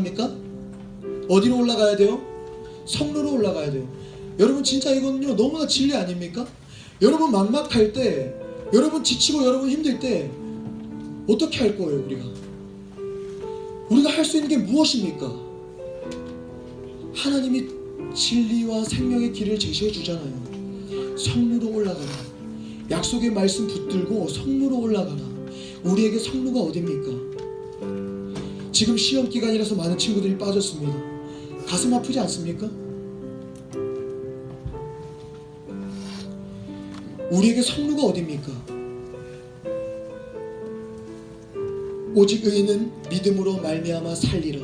합니까? 어디로 올라가야 돼요? 성로로 올라가야 돼요. 여러분 진짜 이거는요 너무나 진리 아닙니까? 여러분 막막할 때, 여러분 지치고 여러분 힘들 때 어떻게 할 거예요 우리가? 우리가 할 수 있는 게 무엇입니까? 하나님이 진리와 생명의 길을 제시해 주잖아요. 성루로 올라가라. 약속의 말씀 붙들고 성루로 올라가라. 우리에게 성루가 어딥니까? 지금 시험 기간이라서 많은 친구들이 빠졌습니다. 가슴 아프지 않습니까? 우리에게 성루가 어딥니까? 오직 의인은 믿음으로 말미암아 살리라.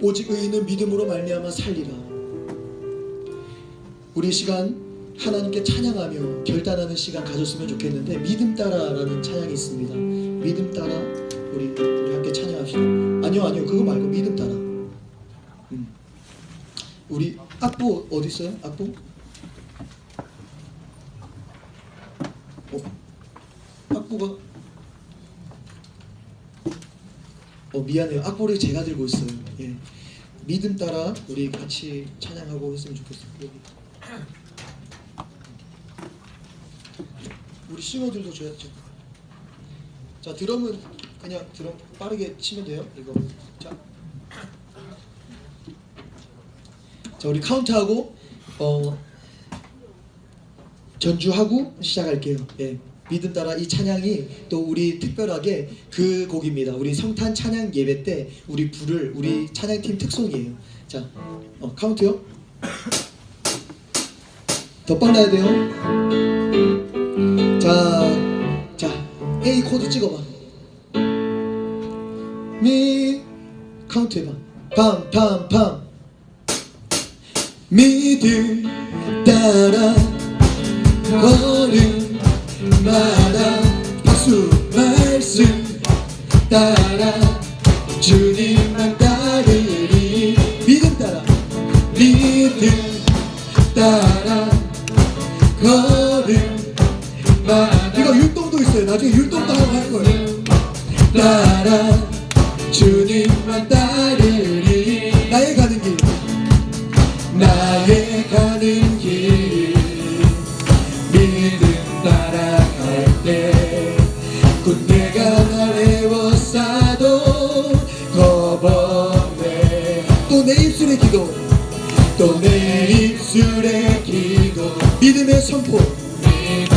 오직 의인은 믿음으로 말미암아 살리라. 우리 이 시간 하나님께 찬양하며 결단하는 시간 가졌으면 좋겠는데 믿음 따라라는 찬양이 있습니다. 믿음 따라 우리 우리 함께 찬양합시다. 아니요 아니요 그거 말고 믿음 따라. 음. 우리 악보 어디 있어요? 악보? 어? 악보가 어 미안해요. 악보를 제가 들고 있어요. 예. 믿음 따라 우리 같이 찬양하고 했으면 좋겠어요. 우리 싱어들도 줘야죠. 자 드럼은 그냥 드럼 빠르게 치면 돼요. 이거. 자. 자 우리 카운트하고 어 전주하고 시작할게요. 예. 믿음 따라 이 찬양이 또 우리 특별하게 그 곡입니다. 우리 성탄 찬양 예배 때 우리 부를 우리 찬양팀 특송이에요. 자, 어, 카운트요. 더 빨라야 돼요. 자, 자, A 코드 찍어봐. 미. 카운트 해봐. 팜, 팜, 팜. 믿음 따라 걸음마다 박수 말씀 따라 주님만 따르리. 믿음 따라. 믿음 따라 걸음마다. 이거 율동도 있어요. 나중에 율동도 하고 할 거예요. 따라 주님만 따르리. 나의 가는 길. 나의 가는 길. 믿음 따라갈 때곧 내가 날 애워싸도 겁없네 또 내 입술의 기도. 또 내 입술의 기도. 믿음의 선포. 믿음의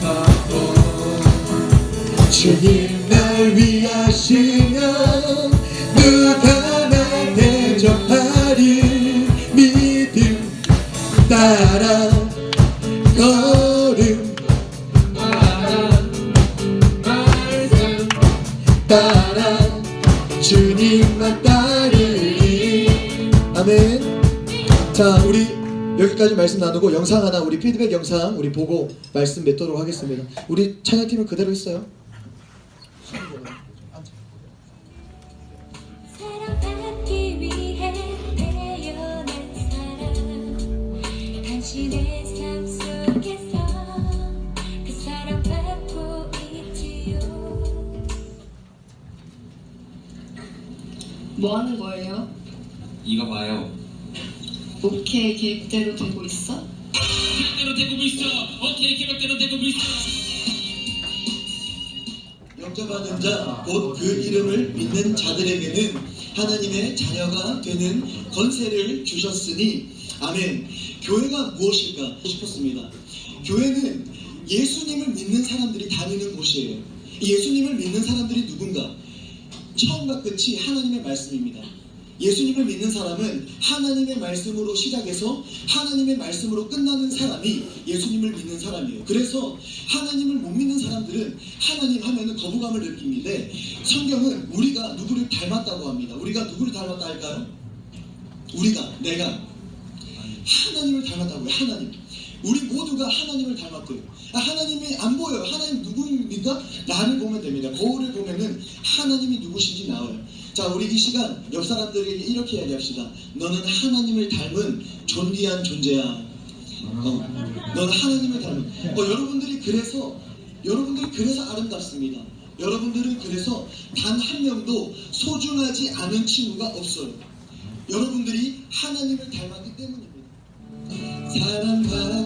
선포. 주님 날 위하시면 누가 날 대접하리 믿음 따라 걸음. 말씀 따라 주님만 따르리. 아멘. 자 우리 여기까지 말씀 나누고 영상 하나 우리 피드백 영상 우리 보고 말씀 맺도록 하겠습니다. 우리 찬양팀은 그대로 있어요 뭐 하는 거예요? 이거 봐요. 오케이 계획대로 되고 있어? 계획대로 되고 있어. 오케이 계획대로 되고 있어. 영접하는 자, 곧 그 이름을 믿는 자들에게는 하나님의 자녀가 되는 권세를 주셨으니, 아멘. 교회가 무엇일까 싶었습니다. 교회는 예수님을 믿는 사람들이 다니는 곳이에요. 이 예수님을 믿는 사람들이 누군가? 처음과 끝이 하나님의 말씀입니다. 예수님을 믿는 사람은 하나님의 말씀으로 시작해서 하나님의 말씀으로 끝나는 사람이 예수님을 믿는 사람이에요. 그래서 하나님을 못 믿는 사람들은 하나님 하면은 거부감을 느낍니다. 성경은 우리가 누구를 닮았다고 합니다. 우리가 누구를 닮았다 할까요? 우리가, 내가 하나님을 닮았다고요. 하나님. 우리 모두가 하나님을 닮았대요. 아, 하나님이 안 보여요. 하나님 누구입니까? 나를 보면 됩니다. 거울을 보면은 하나님이 누구신지 나와요. 자, 우리 이 시간 옆 사람들에게 이렇게 이야기합시다. 너는 하나님을 닮은 존귀한 존재야. 어, 너는 하나님을 닮은. 어, 여러분들이 그래서 여러분들이 그래서 아름답습니다. 여러분들은 그래서 단 한 명도 소중하지 않은 친구가 없어요. 여러분들이 하나님을 닮았기 때문입니다. 사랑받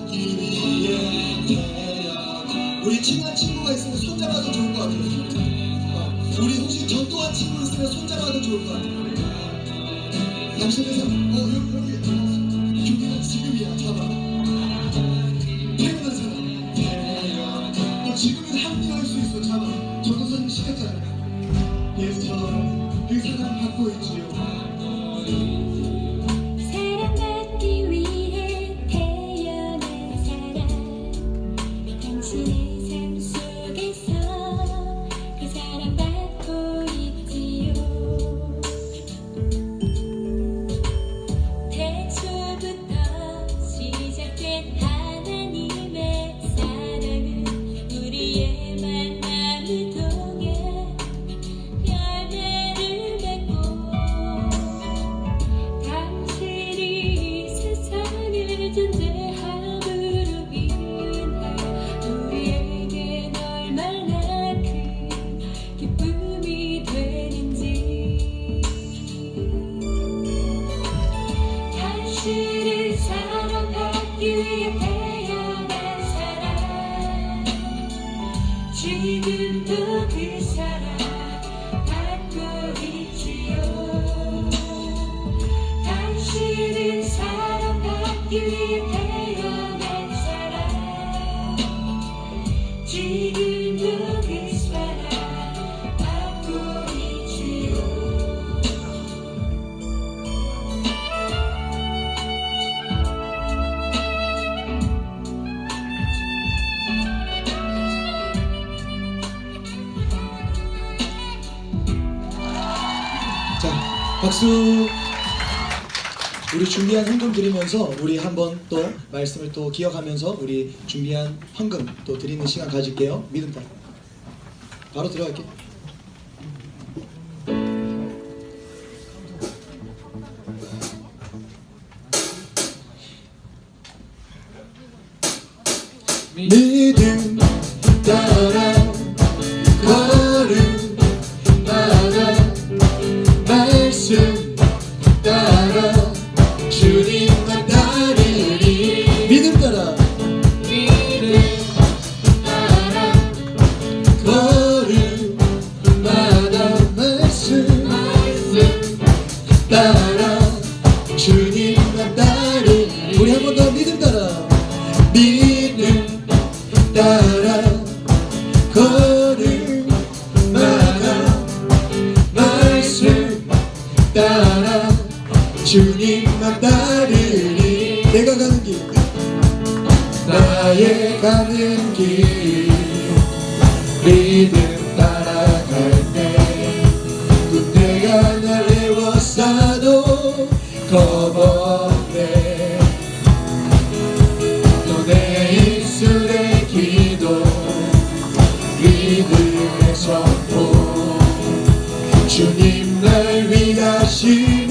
지금은 합리화할 수 있어. 잡아 전도사님 시켰잖아요 예수처럼 그 사랑 받고 있지요 지금도 그 사랑 받고 있지요? 당신은 사랑받기 위해 박수. 우리 준비한 헌금 드리면서 우리 한번 또 말씀을 또 기억하면서 우리 준비한 헌금 또 드리는 시간 가질게요. 믿음 따라 바로 들어갈게요 따라. 주님만 따르리 우리 한 번 더 믿음 따라. 믿음 따라. 걸음마다 말씀 따라. 주님만 따르리. 내가 가는 길. 나의 가는 길. 믿음 선포 주님 날 위하시면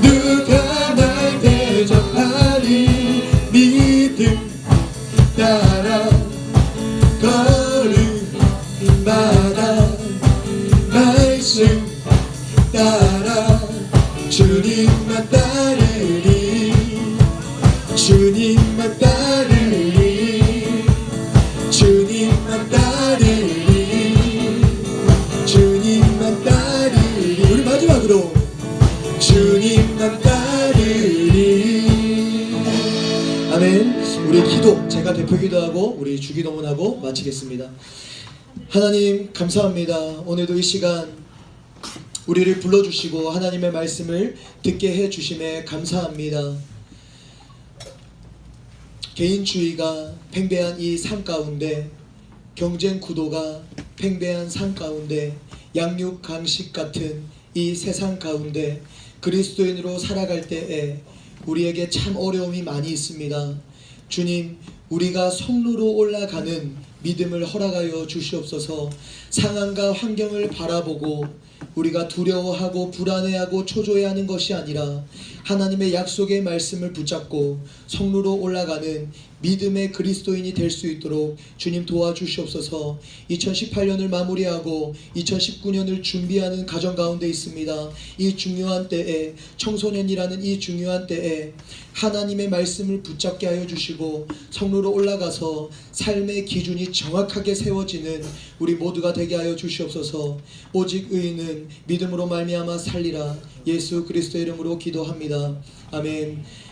누가 날 대적하리? 믿음 따라 걸음마다 말씀 따라 주님만 따르리. 주님만 따르리 제가 대표 기도하고 우리 주기도문하고 마치겠습니다. 하나님 감사합니다. 오늘도 이 시간 우리를 불러주시고 하나님의 말씀을 듣게 해주심에 감사합니다. 개인주의가 팽배한 이 삶 가운데 경쟁 구도가 팽배한 삶 가운데 양육 강식 같은 이 세상 가운데 그리스도인으로 살아갈 때에 우리에게 참 어려움이 많이 있습니다. 주님, 우리가 성루로 올라가는 믿음을 허락하여 주시옵소서. 상황과 환경을 바라보고 우리가 두려워하고 불안해하고 초조해하는 것이 아니라 하나님의 약속의 말씀을 붙잡고 성루로 올라가는 믿음의 그리스도인이 될 수 있도록 주님 도와주시옵소서 2018년을 마무리하고 2019년을 준비하는 가정 가운데 있습니다. 이 중요한 때에 청소년이라는 이 중요한 때에 하나님의 말씀을 붙잡게 하여 주시고 성루로 올라가서 삶의 기준이 정확하게 세워지는 우리 모두가 되게 하여 주시옵소서 오직 의인은 믿음으로 말미암아 살리라 예수 그리스도의 이름으로 기도합니다. 아멘.